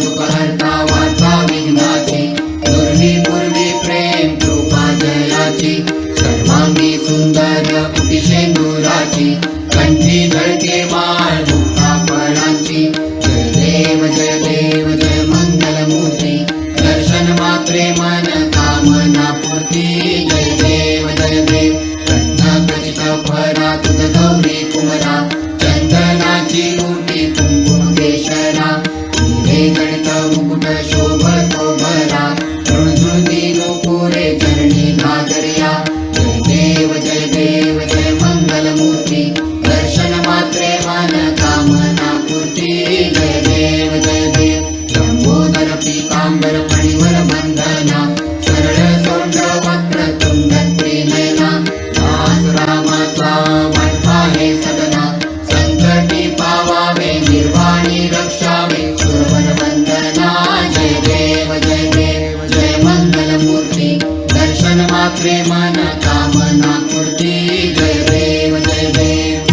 दुःखहर्ता वार्ता विघ्नाची दुर्वी पूर्वी प्रेम कृपा जयाची सर्वांगी सुंदर कंठी झळके माळ मुक्ता जय देव जय देव जय मंगलमूर्ती दर्शन मात्रे मन मणिवर बंधना सरळ तोंड वक्र तुंड त्रिनयना दास रामाचा वाटपा हे सदना संकटी पावावे निर्वाणी रक्षावे सुरवर वंदना जय देव जय देव जय मंगल मूर्ती दर्शन मात्रे मन कामना पूर्ती जय देव जय देव।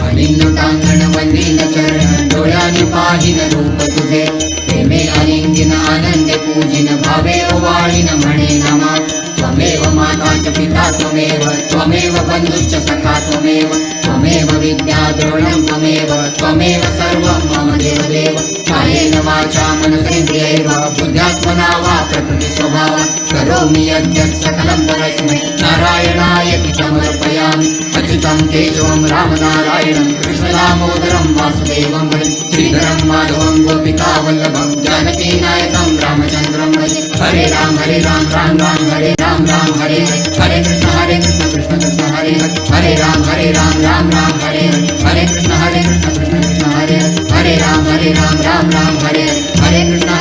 वडिल टांगण वंदिल चरण डोळ्याने पाहिन रूप तुझे अलिंगिन पूजिन भावे ओवाळीन मणे नमा. त्वमेव माता च पिता त्वमेव त्वमेव बन्धुश्च सखा त्वमेव त्वमेव विद्या द्रोणं त्वमेव त्वमेव सर्वं मम देवदेव. कायेन वाचा मनसेन्द्रियैव बुद्ध्यात्मना वा प्रकृति स्वभाव. करोमि यद्यत् सकलं परस्मै नारायणाय समर्पयामि अच्युतं केशवं रामनारायणं कृष्णदामोदरं वासुदेवं श्रीधरं माधवं गोपिकावल्लभं जानकीनायकं रामचन्द्रं भजे हरे राम हरे राम राम राम हरे राम राम हरे हरे हरे कृष्ण हरे कृष्ण कृष्ण कृष्ण हरे हरे हरे राम हरे राम राम राम हरे हरे हरे कृष्ण हरे कृष्ण कृष्ण कृष्ण हरे हरे हरे राम हरे राम राम राम हरे हरे हरे कृष्ण